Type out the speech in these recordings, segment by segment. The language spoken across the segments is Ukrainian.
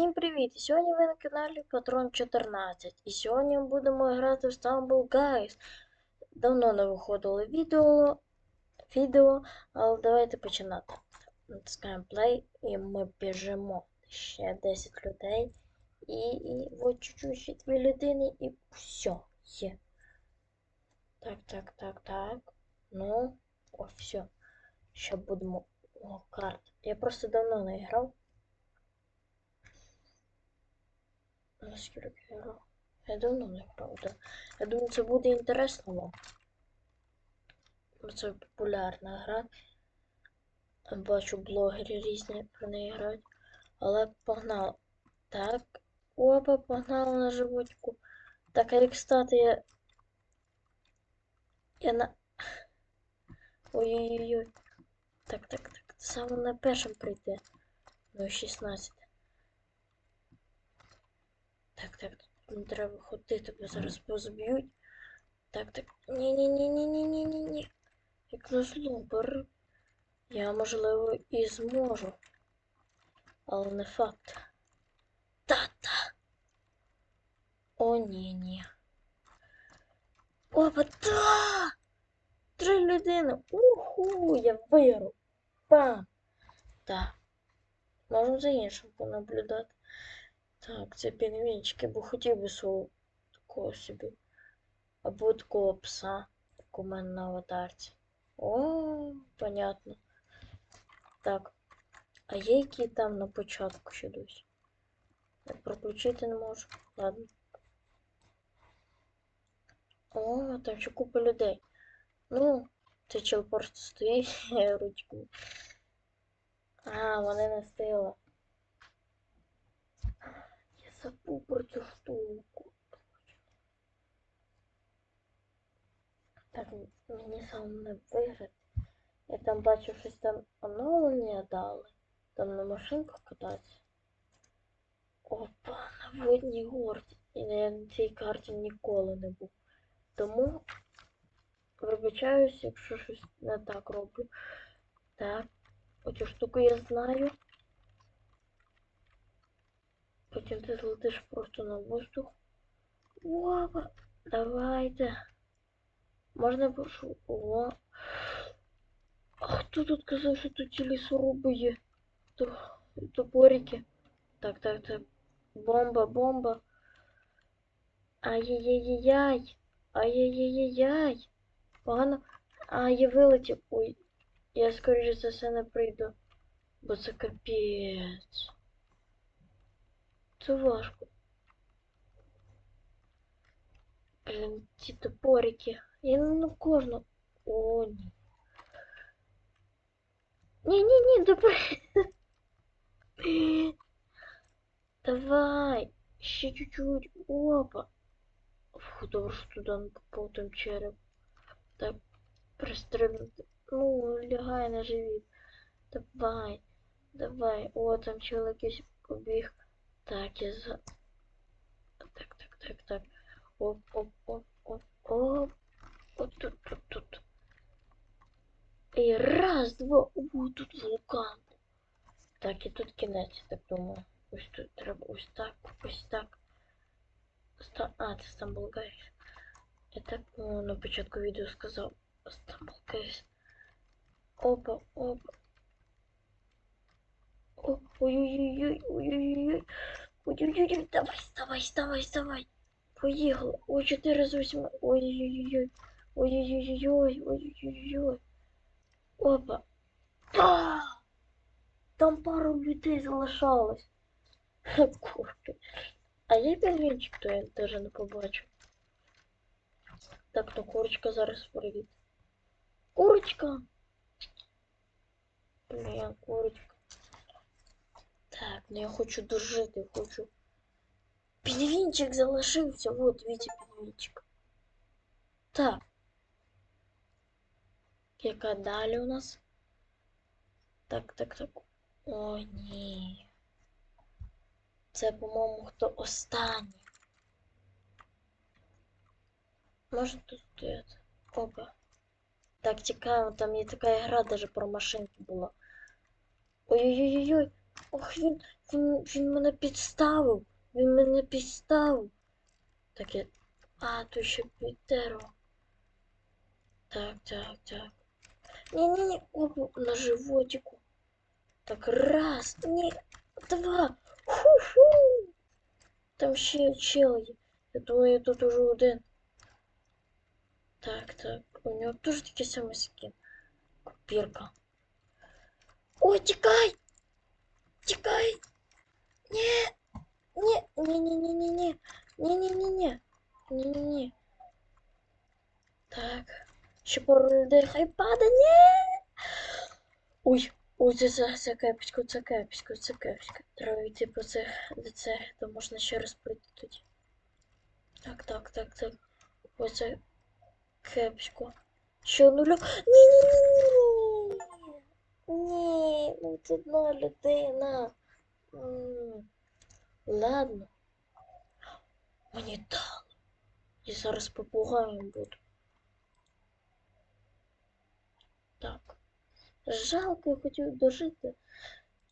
Всім привіт! Сьогодні ви на каналі Патрон 14. І сьогодні ми будемо грати в Stumble Guys. Давно не виходило відео, відео, але давайте починати. Натискаємо play і ми біжимо. Ще 10 людей. І, і от чуть-чуть ще дві людини і все, є. Так, так, так, так. Ну, о, все. Ще будемо. О, карт. Я просто давно не грав. Наскільки я давно не грав, да. Я думаю, це буде інтересно вам. Це популярна гра. Бачу блогери різні про неї грають. Але погнали. Так. Опа, погнали на животику. Так, а як стати я. Я на. Ой-ой-ой. Так, так, так. Саме на першим прийти. Ну, 16. Так, так, тут не треба ходити, бо зараз позб'ють. Так, так. Ні-ні-ні-ні-ні-ні-ні. Як назло, бери. Я, можливо, і зможу. Але не факт. Та-та. О, ні-ні. Опа, та! Три людини. Уху, я виграв. Пам. Так. Можемо за іншим понаблюдати. Так, це пінгвінчики, бо хотів би свого такого собі. Або такого пса, як у мене на аватарці. О, понятно. Так. А є які там на початку ще досі? Я проключити не можу. Ладно. О, там ще купа людей. Ну, цей чел просто стоїть ручкою. А, вони не стила. Забув про цю штуку. Так, мені сам не виграти. Я там бачу щось там оновлення дали. Там на машинках кататися. Опа, на водній горці. І я на цій карті ніколи не був. Тому вибачаюсь, якщо щось не так роблю. Так, оцю штуку я знаю. Потім ти злетиш просто на воздух. Опа, давайте. Можна прошу? О. А хто тут казав, що тут ці лісоруби є? То, топорики. Так, так, так. Бомба, бомба. Ай-яй-яй-яй. Ай-яй-яй-яй. Погано. А, я вилетів. Ой. Я скоріше за все не прийду. Бо це капець. Це важко. Блін, ці топорики. Я не на кожну. О, ні. Ні-ні-ні, давай. Давай. Ще чуть-чуть. Опа. Фу, добре, що туди не попав там череп. Так, пристрибнути. Ну, лягай на живіт. Давай. Давай. О, там чоловік якийсь побіг. Так, я за... Так, так, так, так. Оп, оп, оп, оп, оп. От тут, тут, тут. І раз, два. У, тут вулкан. Так, і тут кінець, так думаю. Ось тут треба ось так, ось так. Ста... А, це Стамбул Гайс. Я так ну, на початку відео сказав. Стамбул Гайс. Опа, опа. Оп, ой-ой-ой, ой-ой-ой. Ой-ой-ой, давай, вставай, вставай, вставай. Поїхали. Ой, 4 з 8. Ой-ой-ой. Ой-ой-ой. Ой-ой-ой. Опа. А! Там пару людей залишалось. Курки. А є пельменчик, то я теж не побачу. Так, то курочка зараз привіт. Курочка. Блін, курочка. Так, ну я хочу дожити, хочу. Пінгвінчик залишився, вот, дивіться, пінгвінчик. Так. Яка далі у нас? Так, так, так. О, ні. Це, по-моєму, хто останній. Може тут стояти? Опа. Так, тікаємо, там є така гра, даже про машинки була. Ой-ой-ой-ой. Ох, він, він, він мене підставив. Він мене підставив. Так я. А, тут ще Пітеро. Так, так, так. Ні-ні-ні, оп, на животику. Так, раз, ні, два. Ху-ху. Там ще чел є. Я думаю, я тут уже один. Так, так. У нього теж такий самий скін. Копірка. Ой, тікай! Тікай! Ні! Ні, ні, ні, ні, ні, ні. Так. Ще пару людей хай падає. Ні! Ой, ой, це, це, це кепсько, це кепсько, це кепсько. Треба йти по цих до цих, то можна ще раз пройти тоді. Так, так, так, так. Ось це кепсько. Ще нулю. Ні, ні, ні. Ні, ну одна людина. Ладно. Мені дало. Я зараз попугаєм буду. Так. Жалко, я хотів дожити.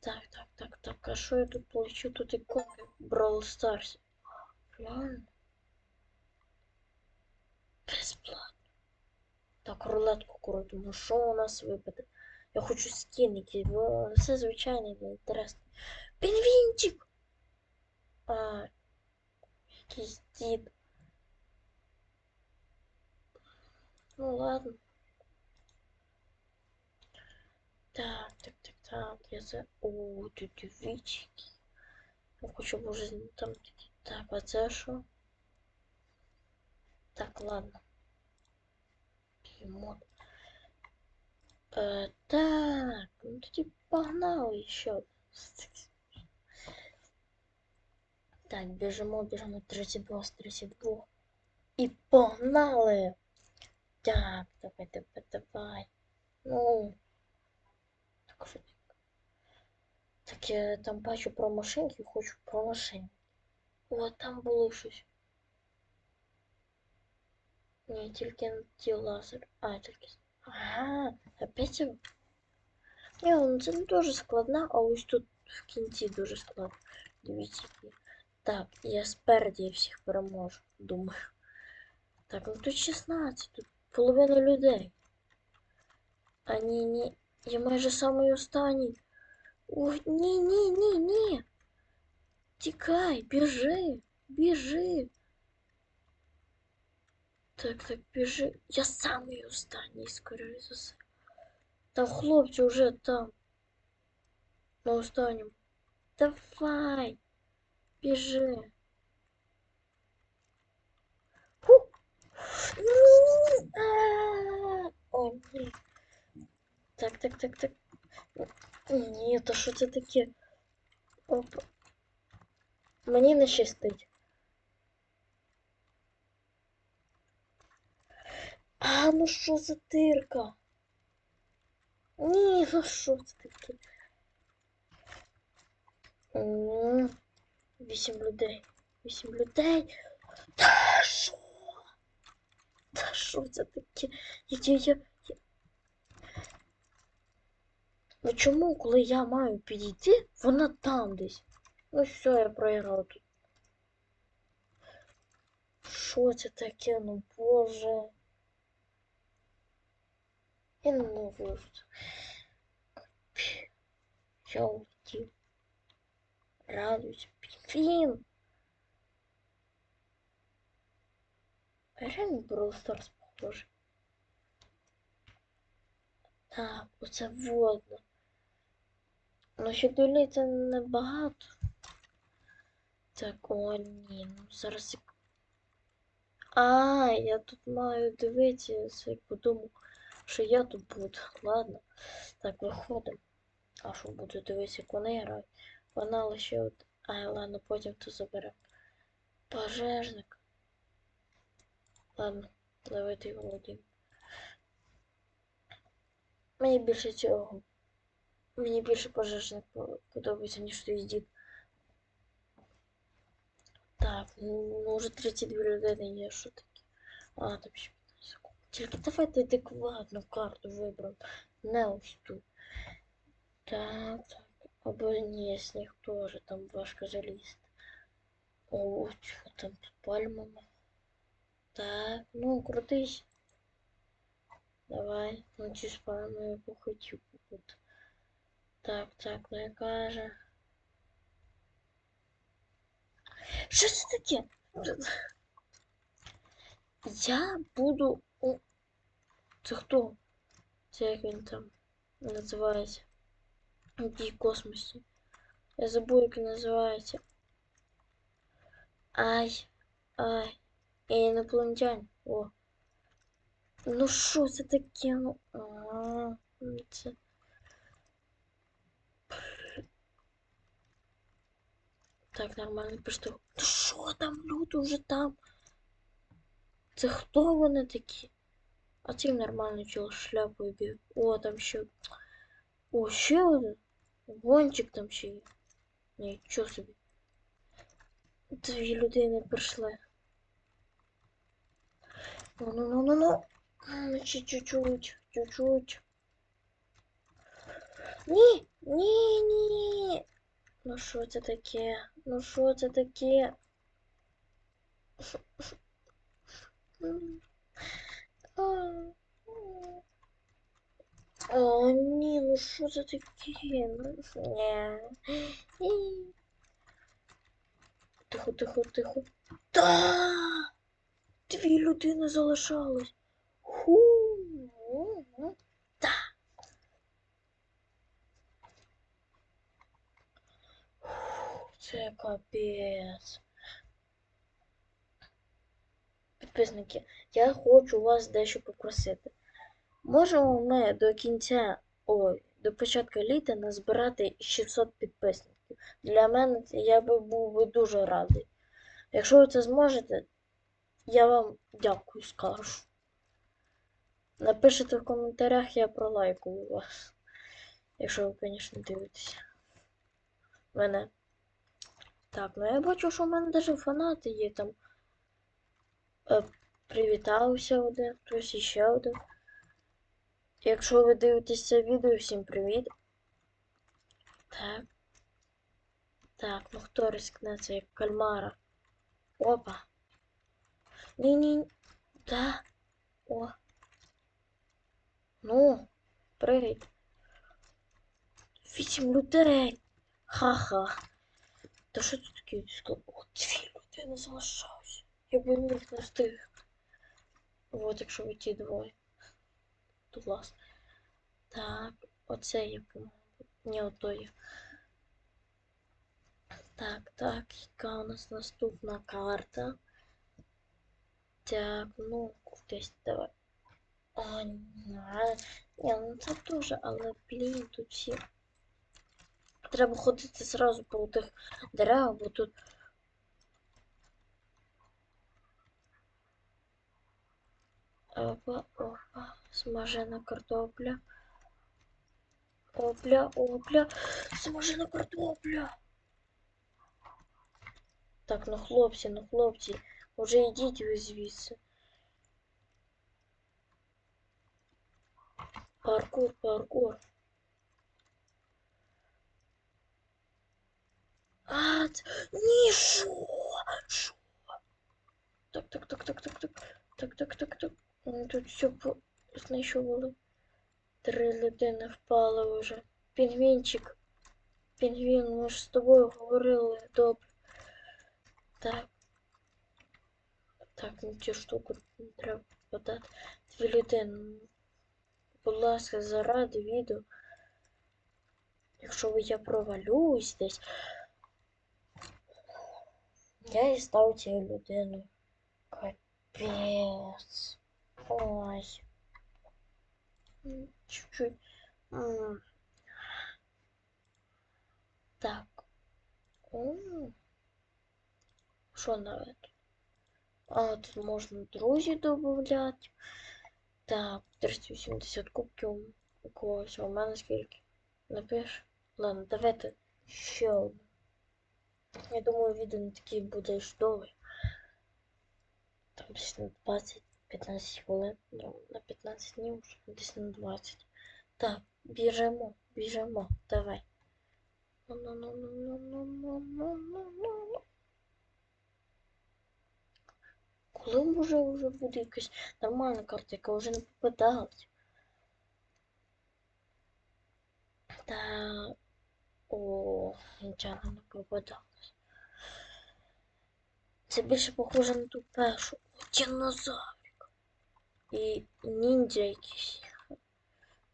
Так, так, так, так. А що я тут получу? Тут іконки Brawl Stars. Реально? Безплатно. Так, рулетку крутимо. Що у нас випаде? Я хочу скін, який бо все звичайне, не інтересно. Пінгвінчик! А, якийсь дід. Ну ладно. Так, так, так, так, я за... О, тут вічки. Я хочу, може, там такі. Так, а це що? Так, ладно. Мод. Е, так, ну тоді погнали ще. Так, біжимо, біжимо 32 з 32. І погнали! Так, давай, давай, давай. Ну. Так, що так? Так я там бачу про машинки, хочу про машинки. О, там було щось. Ні, тільки ті лазер. А, тільки. Ага, опять я... Ні, ну це не дуже складно, а ось тут в кінці дуже складно. Дивіться. Так, я спереді всіх переможу, думаю. Так, ну тут 16, тут половина людей. А ні, ні. Я майже самий останній. Ой, ні, ні, ні, ні. Тікай, біжи, біжи. Так, так, біжи. Я самий останній, скоріше за все. Там хлопці вже там. На останньому. Давай. Біжи. Фу. Ні. А. О, ні. Так, так, так, так. Ні, то що це таке? Оп. Мені не щастить. А, ну що за тирка? Ні, ну що це таке? М, Вісім людей. Вісім людей. Та що? Та що це таке? Я, я, я. Ну чому, коли я маю підійти, вона там десь? Ну все, я програв тут. Що це таке, ну боже. Я не можу. Улетів. Радуйся. А реально Brawl похоже. Так, оце водно. Ну, ще долі це небагато. Так, о, ні, ну зараз. А, я тут маю дивитися, я подумав, що я тут буду. Ладно. Так, виходимо. А що буду дивитися, як вони грають. Вона лише от. Ай, ладно, потім то заберемо. Пожежник. Ладно, давайте його володіємо. Мені більше цього. Мені більше пожежник по- подобається, ніж той дід. Так, ну ну, вже 32 людини є, що таке. А, там ще 15 секунд. Тільки давайте адекватну карту вибрав. Не ось ту. Так, так. Або ні, сніг теж там важко залізти. О, чого там тут пальмами? Так, ну крутись. Давай, ну ці з пальмою похотів побути. Так, так, ну яка же. Що це таке? Я буду. О, це хто? Це як він там називається? Який космосі. Я забув, як він називається. Ай, ай. Інопланетян. О. Ну що це таке? Ну. А, ну це. Так, нормально пішли. Ну що там, люди вже там? Це хто вони такі? А цим нормально чого шляпою біг. О, там ще. О, ще один. Гончик там ще є. Нічого собі. Дві людини прийшли. Ну, ну, ну, ну, ну. Ну, ще чуть-чуть, чуть-чуть. Ні, ні, ні. Ну що це таке? Ну що це таке? О, ні, ну що це таке? Ні. Тихо, тихо, тихо. Та! Дві людини залишались. Ху. Фу, Це капець. Підписники, я хочу вас дещо попросити. Можемо ми до кінця, ой, до початку літа назбирати 600 підписників. Для мене я би був би дуже радий. Якщо ви це зможете, я вам дякую скажу. Напишите в коментарях, я пролайкую вас. Якщо ви, звісно, дивитеся. Мене. Так, ну я бачу, що в мене навіть фанати є там. Е, привітався один, хтось іще один. Якщо ви дивитесь це відео, всім привіт. Так. Так, ну хто рискне це як кальмара? Опа. Ні-ні. Да. О. Ну, пригай. Вісім людей. Ха-ха. Та що тут таке? О, дві людини залишалося. Я би міг не встиг. От якщо ви ті двоє. Тут класно. Так, оце є, по-моєму. Ні, ото є. Так, так, яка у нас наступна карта? Так, ну, десь давай. О, ні, ну це дуже, але, блін, тут всі. Треба ходити зразу по тих деревах, бо тут. Опа, опа, смажена картопля. Опля, опля, смажена картопля. Так, ну хлопці, ну хлопці, уже йдіть ви звідси. Паркур, паркур. А, ц- ні, що? Що? Так, так, так, так, так, так, так, так, так, так. Тут все знищували. Три людини впали вже. Пінгвінчик. Пінгвін, ми ж з тобою говорили. Добре. Так. Так, ну цю штуку треба подати. Дві людини. Будь ласка, заради відео. Якщо я провалюсь десь, я і став цією людиною. Капець. Ой. Чуть-чуть. Так. М. Що навіть? А, тут можна друзі додати. Так, 380 кубків у когось. У мене скільки? Напиш? Ладно, давайте ще одне. Я думаю, відео не такий буде ж. Там десь на 20-15 хвилин. Ну, на 15 днів, десь на 20. Так, біжимо, біжимо, давай. Ну-ну-ну-ну-ну-ну-ну-ну-ну-ну. Коли може вже буде якась нормальна карта, яка вже не попадалась? Та о, нічого не попадалось. Це більше похоже на ту першу. О, Динозаврик. І ніндзя якісь.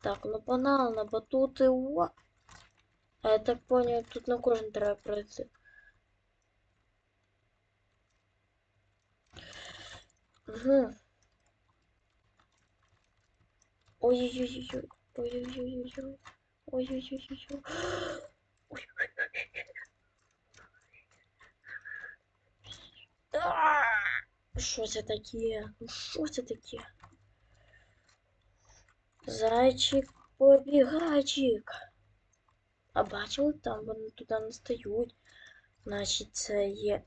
Так, ну банально, батути. Уа. А я так понял, тут на кожен треба пройти. Угу. Ой-ой-ой-ой. Ой-ой-ой-ой. Ой-ой-ой-ой. Ой. А! Що це таке? Ну що це таке? Зайчик, побігайчик. А бачили, там вони туди не стають. Значить, це є.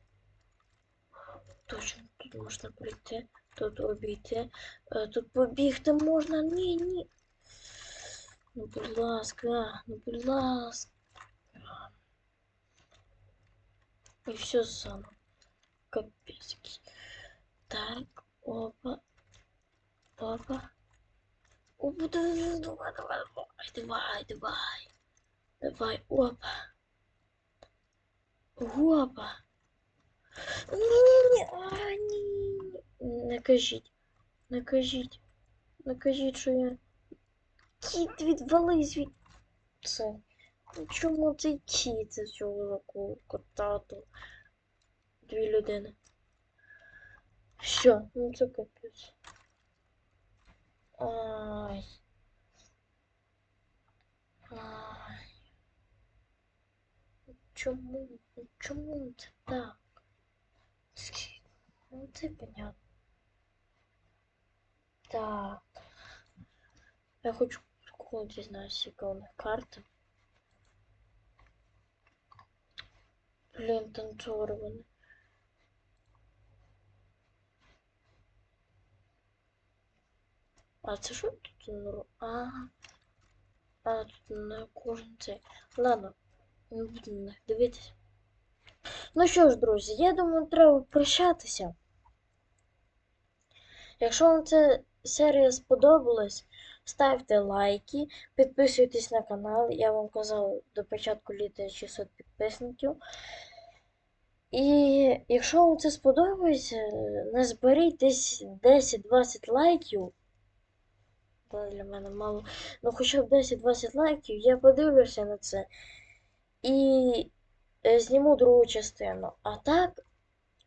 Точно, тут можна прийти, тут обійти, е, тут побігти можна. Ні, ні. Ну, будь ласка, ну, будь ласка. І все саме. Капець якийсь. Так, опа. Опа. Опа, давай, давай, давай, давай, давай. Давай, опа. Опа. Ні-ні-ні, а, ні. Не кажіть, не кажіть, не кажіть, що я... Кіт, відвались від... Це. Ну чому цей кіт з цього кота? Дві людини. Що? Ну це капець. Ай. Ай. Чому? Ну Чому це так? Скі- Ну це понятно. Так. Я хочу прикол дізнатися, яка у них карта. Блін, танцори А це що тут? А, а тут на кожен цей. Ладно, не на них. Ну що ж, друзі, я думаю, треба прощатися. Якщо вам ця серія сподобалась, ставте лайки, підписуйтесь на канал. Я вам казав до початку літа 600 підписників. І якщо вам це сподобається, не зберіть десь 10-20 лайків. Це для мене мало. Ну хоча б 10-20 лайків, я подивлюся на це. І е, зніму другу частину. А так,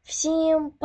всім па.